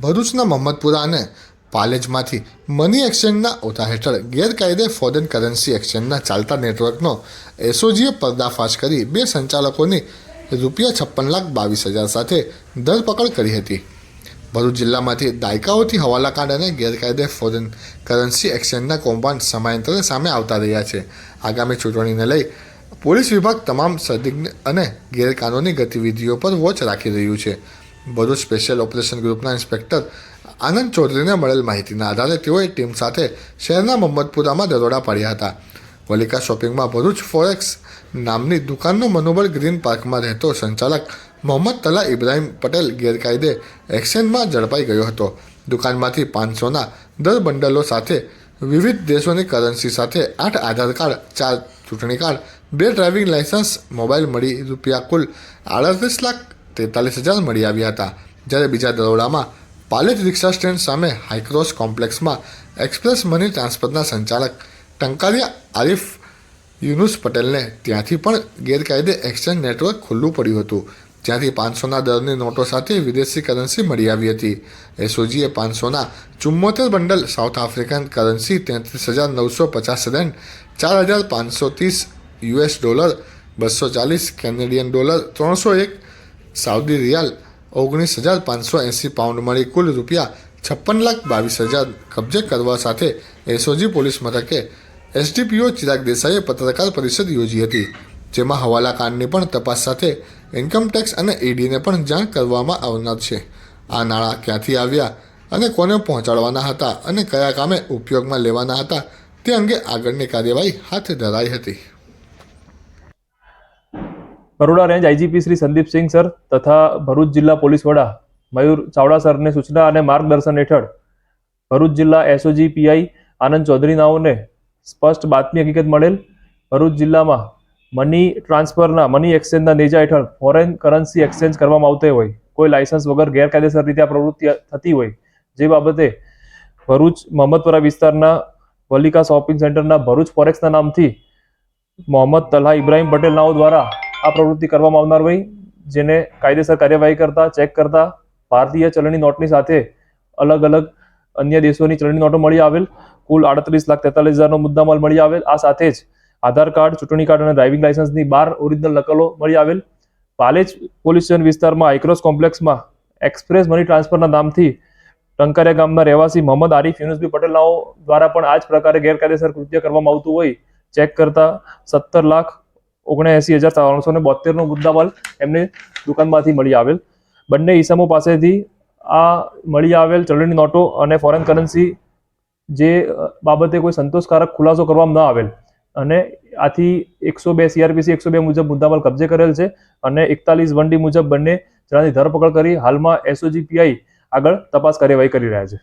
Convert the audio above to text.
ભરૂચના મોહમ્મદપુરા અને પાલેજમાંથી મની એક્સચેન્જના ઓથા હેઠળ ગેરકાયદે ફોરેન કરન્સી એક્સચેન્જના ચાલતા નેટવર્કનો એસઓજીએ પર્દાફાશ કરી બે સંચાલકોની રૂપિયા છપ્પન લાખ બાવીસ હજાર સાથે ધરપકડ કરી હતી. ભરૂચ જિલ્લામાંથી દાયકાઓથી હવાલાકાંડ અને ગેરકાયદે ફોરેન કરન્સી એક્સચેન્જના કૌભાંડ સમયાંતરે સામે આવતા રહ્યા છે. આગામી ચૂંટણીને લઈ પોલીસ વિભાગ તમામ સંદિગ્ધ અને ગેરકાનૂની ગતિવિધિઓ પર વોચ રાખી રહ્યું છે. ભરૂચ સ્પેશિયલ ઓપરેશન ગ્રુપના ઇન્સ્પેક્ટર આનંદ ચૌધરીને મળેલ માહિતીના આધારે તેઓએ ટીમ સાથે શહેરના મોહમ્મદપુરામાં દરોડા પાડ્યા હતા. વલિકા શોપિંગમાં ભરૂચ ફોરેક્સ નામની દુકાનનો મનોબળ ગ્રીન પાર્કમાં રહેતો સંચાલક મોહમ્મદ તલા ઇબ્રાહિમ પટેલ ગેરકાયદે એક્સચેન્જમાં ઝડપાઈ ગયો હતો. દુકાનમાંથી પાંચસોના દર બંડલો સાથે વિવિધ દેશોની કરન્સી સાથે આઠ આધાર કાર્ડ, ચાર ચૂંટણી કાર્ડ, બે ડ્રાઇવિંગ લાયસન્સ મોબાઈલ મળી રૂપિયા કુલ આડત્રીસ લાખ તેતાલીસ હજાર મળી આવ્યા હતા. જ્યારે બીજા દરોડામાં પાલેજ રિક્ષા સ્ટેન્ડ સામે હાઈક્રોસ કોમ્પ્લેક્સમાં એક્સપ્રેસ મની ટ્રાન્સફરના સંચાલક ટંકારિયા આરિફ યુનુસ પટેલને ત્યાંથી પણ ગેરકાયદે એક્સચેન્જ નેટવર્ક ખુલ્લું પડ્યું હતું, જ્યાંથી પાંચસોના દરની નોટો સાથે વિદેશી કરન્સી મળી આવી હતી. એસઓજીએ પાંચસોના ચુમ્મોતેર બંડલ સાઉથ આફ્રિકન કરન્સી તેત્રીસ હજાર નવસો પચાસ રેન્ડ ચાર હજાર પાંચસો ત્રીસ યુએસ ડોલર, બસો ચાલીસ કેનેડિયન ડોલર, ત્રણસો એક સાઉદી રિયાલ ઓગણીસ હજાર પાંચસો એંસી પાઉન્ડ મળી કુલ રૂપિયા છપ્પન લાખ બાવીસ હજાર કબજે કરવા સાથે એસઓજી પોલીસ મથકે એસડીપીઓ ચિરાગ દેસાઈએ પત્રકાર પરિષદ યોજી હતી, જેમાં હવાલાકાંડની પણ તપાસ સાથે ઇન્કમટેક્સ અને ઈડીને પણ જાણ કરવામાં આવનાર છે. આ નાણાં ક્યાંથી આવ્યા અને કોને પહોંચાડવાના હતા અને કયા કામે ઉપયોગમાં લેવાના હતા તે અંગે આગળની કાર્યવાહી હાથ ધરાઈ હતી. Baroda range IGP Shri Sandipsinh sir તથા ભરૂચ જિલ્લા પોલીસ વડા મયુર ચાવડા સરને સૂચના અને માર્ગદર્શન હેઠળ ભરૂચ જિલ્લા એસઓજી પીઆઈ આનંદ ચૌધરીનાઓને સ્પષ્ટ બાતમી હકીકત મળેલ ભરૂચ જિલ્લામાં મની ટ્રાન્સફરના, મની એક્સચેન્જના નેજા હેઠળ ફોરેન કરન્સી એક્સચેન્જ કરવામાં આવતી હોય, કોઈ લાયસન્સ વગર ગેરકાયદેસર રીતે આ પ્રવૃત્તિ થતી હોય, જે બાબતે ભરૂચ મોહમ્મદપુરા વિસ્તારના વલિકા શોપિંગ સેન્ટરના ભરૂચ ફોરેક્સના નામથી મોહમ્મદ તલ્હા ઇબ્રાહીમ પટેલ નાઓ દ્વારા આ પ્રવૃત્તિ કરવામાં આવનાર હોય, જેને કાયદેસર કાર્યવાહી કરતા, ચેક કરતા, ભારતીય ચલણી નોટની સાથે અલગ અલગ અન્ય દેશોની ચલણી નોટો મળી આવેલ, કુલ આડત્રીસ લાખ તેતાલીસ હજારનો મુદ્દામાલ મળી આવેલ. આ સાથે જ આધાર કાર્ડ, ચૂંટણી કાર્ડ અને ડ્રાઇવિંગ લાયસન્સની બાર ઓરિજિનલ નકલો મળી આવેલ. પાલેજ પોલીસ સ્ટેશન વિસ્તારમાં આઇક્રોસ કોમ્પ્લેક્સમાં એક્સપ્રેસ મની ટ્રાન્સફરના નામથી ટંકારિયા ગામના રહેવાસી મોહમ્મદ આરીફ, યુનુસબી પટેલનાઓ દ્વારા પણ આ જ પ્રકારે ગેરકાયદેસર કૃત્ય કરવામાં આવતું હોય. ચેક કરતા સત્તર લાખ ઓગણએંસી હજાર ત્રણસો ને બોતેરનો મુદ્દામાલ એમને દુકાનમાંથી મળી આવેલ. બંને ઈસમો પાસેથી આ મળી આવેલ ચલણી નોટો અને ફોરેન કરન્સી જે બાબતે કોઈ સંતોષકારક ખુલાસો કરવામાં ન આવેલ. અને આથી એકસો બે સીઆરપીસી એકસો બે મુજબ મુદ્દામાલ કબજે કરેલ છે અને એકતાલીસ વન મુજબ બંને જણાની ધરપકડ કરી હાલમાં એસઓજીપીઆઈ આગળ તપાસ કાર્યવાહી કરી રહ્યા છે.